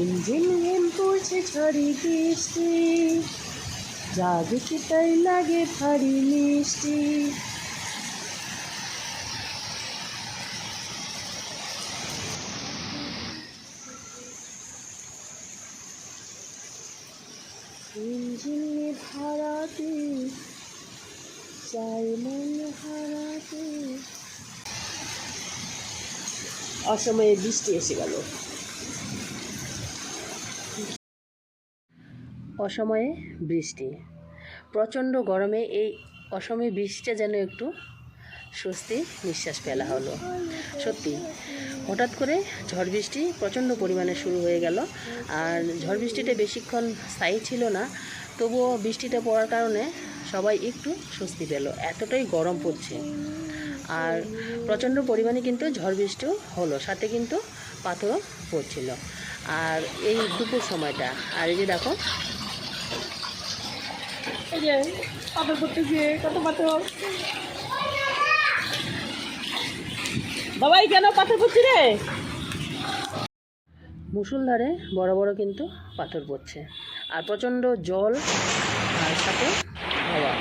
Engine হেম পড়ছে ঝড়ি বৃষ্টি। যা তাই লাগে ভারী মিষ্টি। ইঞ্জিনে ধারাতে চাই মন হারাতে। অসময়ে বৃষ্টি এসে গেল। অসময়ে বৃষ্টি। প্রচণ্ড গরমে এই অসময়ে বৃষ্টিটা যেন একটু স্বস্তি নিঃশ্বাস ফেলা হলো। সত্যি, হঠাৎ করে ঝড় বৃষ্টি প্রচণ্ড পরিমাণে শুরু হয়ে গেল। আর ঝড় বৃষ্টিটা বেশিক্ষণ স্থায়ী ছিল না, তবুও বৃষ্টিটা পড়ার কারণে সবাই একটু স্বস্তি পেল, এতটাই গরম পড়ছে। আর প্রচণ্ড পরিমাণে কিন্তু ঝড় বৃষ্টিও হলো, সাথে কিন্তু পাথরও পড়ছিল। আর এই দুপুর সময়টা, আর এই যে দেখো এই যে, পাথর পড়তেছে কত পাথর? বাবাই, কেন পাথর পড়ছি রে? মুসুলধারে বড় বড় কিন্তু পাথর পড়ছে। আর প্রচণ্ড জল, আর সাথে হাওয়া।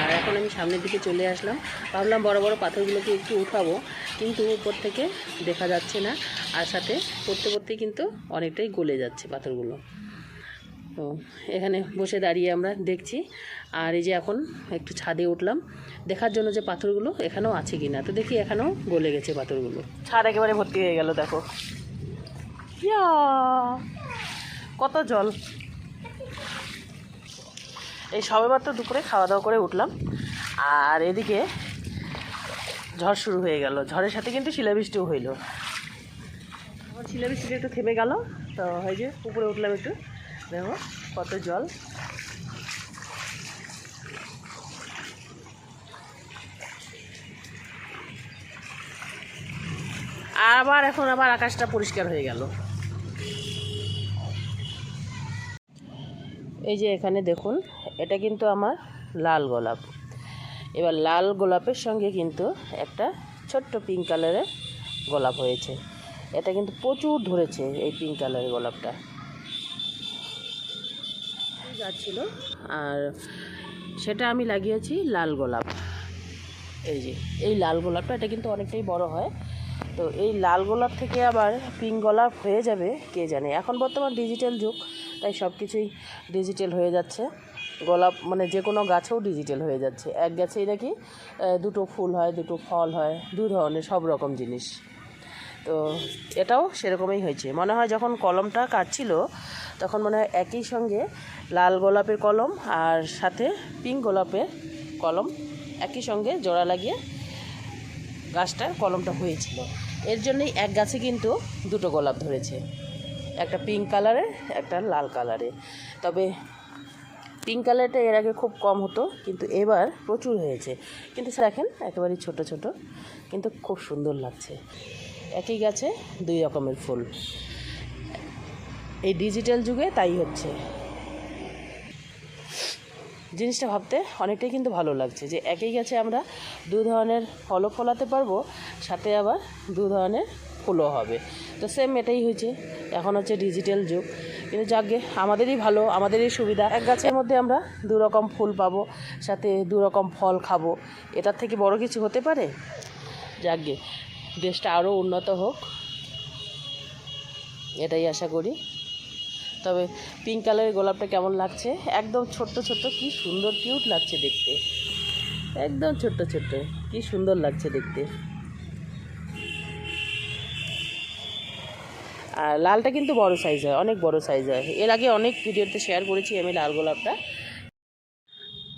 আর এখন আমি সামনের দিকে চলে আসলাম। ভাবলাম বড় বড় পাথরগুলোকে একটু উঠাবো, কিন্তু উপর থেকে দেখা যাচ্ছে না। আর সাথে পড়তে পড়তে কিন্তু অনেকটাই গলে যাচ্ছে পাথরগুলো। তো এখানে বসে দাঁড়িয়ে আমরা দেখছি। আর এই যে এখন একটু ছাদে উঠলাম। দেখার জন্য যে পাথরগুলো এখানেও আছে কি না তো দেখি এখানেও গলে গেছে পাথরগুলো। ছাদ একেবারে ভর্তি হয়ে গেল দেখো। ইয়া, কত জল। এই সবেমাত্র দুপুরে খাওয়া দাওয়া করে উঠলাম। আর এদিকে ঝড় শুরু হয়ে গেল। ঝড়ের সাথে কিন্তু শিলাবৃষ্টিও হইল। আমার শিলাবৃষ্টিটা একটু থেমে গেল। তো হয় যে উপরে উঠলাম একটু। দেখো কত জল? আবার এখন আবার আকাশটা পরিষ্কার হয়ে গেল। এই যে এখানে দেখুন, এটা কিন্তু আমার লাল গোলাপ। এবার লাল গোলাপের সঙ্গে কিন্তু একটা ছোট্ট পিঙ্ক কালারের গোলাপ হয়েছে। এটা কিন্তু প্রচুর ধরেছে এই পিঙ্ক কালারের গোলাপটা। যাচ্ছিল। আর সেটা আমি লাগিয়েছি লাল গোলাপ। এই যে, এই লাল গোলাপটা, এটা কিন্তু অনেকটাই বড় হয়। তো এই লাল গোলাপ থেকে আবার পিঙ্ক গোলাপ হয়ে যাবে, কে জানে? এখন বর্তমান ডিজিটাল যুগ, তাই সব কিছুই ডিজিটাল হয়ে যাচ্ছে। গোলাপ মানে যে কোনো গাছেও ডিজিটাল হয়ে যাচ্ছে। এক গাছেই নাকি দুটো ফুল হয়, দুটো ফল হয়, দু ধরনের, সব রকম জিনিস। তো এটাও সেরকমই হয়েছে। মনে হয় যখন কলমটা কাটছিল, তখন মনে হয় একই সঙ্গে লাল গোলাপের কলম আর সাথে পিঙ্ক গোলাপের কলম একই সঙ্গে জোড়া লাগিয়ে গাছটার কলমটা হয়েছিল। এর জন্যই এক গাছে কিন্তু দুটো গোলাপ ধরেছে। একটা পিঙ্ক কালারের, একটা লাল কালারে তবে পিঙ্ক কালারটা এর আগে খুব কম হতো, কিন্তু এবার প্রচুর হয়েছে। কিন্তু দেখেন, একেবারেই ছোট ছোট, কিন্তু খুব সুন্দর লাগছে। একই গাছে দুই রকমের ফুল। এই ডিজিটাল যুগে তাই হচ্ছে। জিনিসটা ভাবতে অনেকটাই কিন্তু ভালো লাগছে যে একই গাছে আমরা দু ধরনের ফলও ফলাতে পারব, সাথে আবার দু ধরনের ফুলও হবে। তো সেম এটাই হয়েছে। এখন হচ্ছে ডিজিটাল যুগ। কিন্তু যাকগে আমাদেরই ভালো, আমাদেরই সুবিধা, এক গাছের মধ্যে আমরা দু রকম ফুল পাবো, সাথে দু রকম ফল খাব। এটার থেকে বড় কিছু হতে পারে? যাকগে দেশটা আরও উন্নত হোক। এটাই আশা করি। তবে পিঙ্ক কালারের গোলাপটা কেমন লাগছে? একদম ছোট্ট ছোট্ট, কি সুন্দর কিউট লাগছে দেখতে। একদম ছোট্ট ছোট্ট, কি সুন্দর লাগছে দেখতে। আর লালটা কিন্তু বড় সাইজ হয়, অনেক বড় সাইজ হয়। এর আগে অনেক ভিডিওতে শেয়ার করেছি আমি লাল গোলাপটা।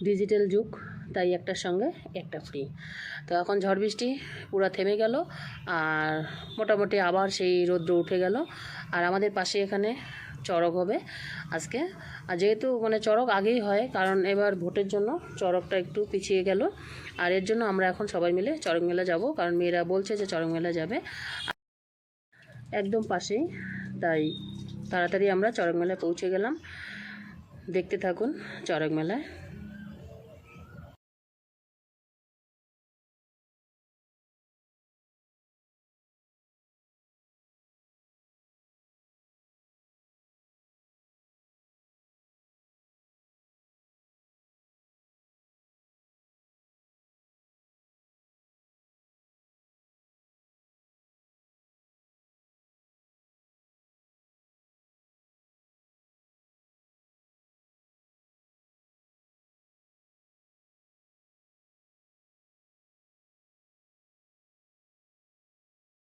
ডিজিটাল যুগ। তাই একটার সঙ্গে একটা ফ্রি তো এখন ঝড় বৃষ্টি পুরো থেমে গেল আর মোটামুটি আবার সেই রৌদ্র উঠে গেল। আর আমাদের পাশে এখানে চড়ক হবে আজকে। আর যেহেতু মানে চড়ক আগেই হয়, কারণ এবার ভোটের জন্য চড়কটা একটু পিছিয়ে গেল। আর এর জন্য আমরা এখন সবাই মিলে চড়ক মেলা যাব, কারণ মেয়েরা বলছে যে চড়ক মেলা যাবে। একদম পাশেই, তাই তাড়াতাড়ি আমরা চড়ক মেলায় পৌঁছে গেলাম। দেখতে থাকুন চড়ক মেলায়।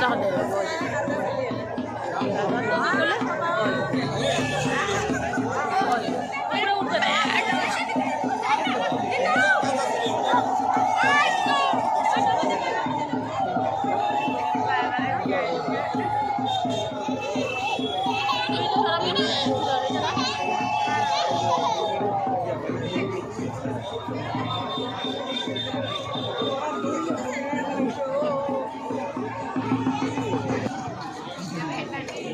তাহলে একবার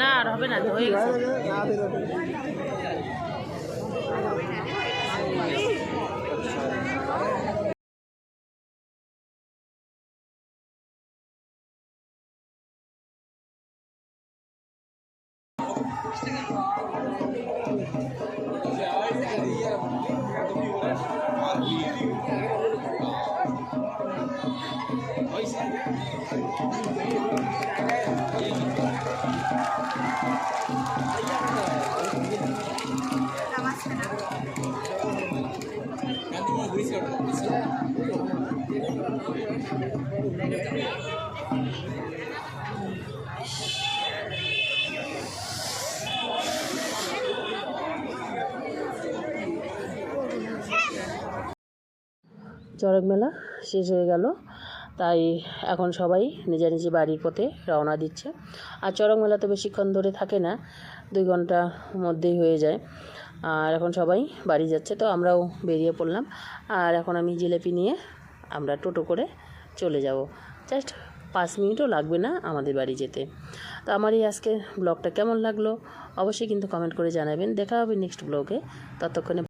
না আর হবে না হয়ে গেছে। চড়ক মেলা শেষ হয়ে গেল। তাই এখন সবাই নিজের নিজের বাড়ির পথে রওনা দিচ্ছে। আর চড়ক মেলা তো বেশিক্ষণ ধরে থাকে না, দুই ঘণ্টার মধ্যেই হয়ে যায়। আর এখন সবাই বাড়ি যাচ্ছে, তো আমরাও বেরিয়ে পড়লাম। আর এখন আমি জিলেপি নিয়ে আমরা টোটো করে চলে যাব। জাস্ট পাঁচ মিনিটও লাগবে না আমাদের বাড়ি যেতে। তো আমার এই আজকের ব্লগটা কেমন লাগল? অবশ্যই কিন্তু কমেন্ট করে জানাবেন। দেখা হবে নেক্সট ব্লগে। ততক্ষণে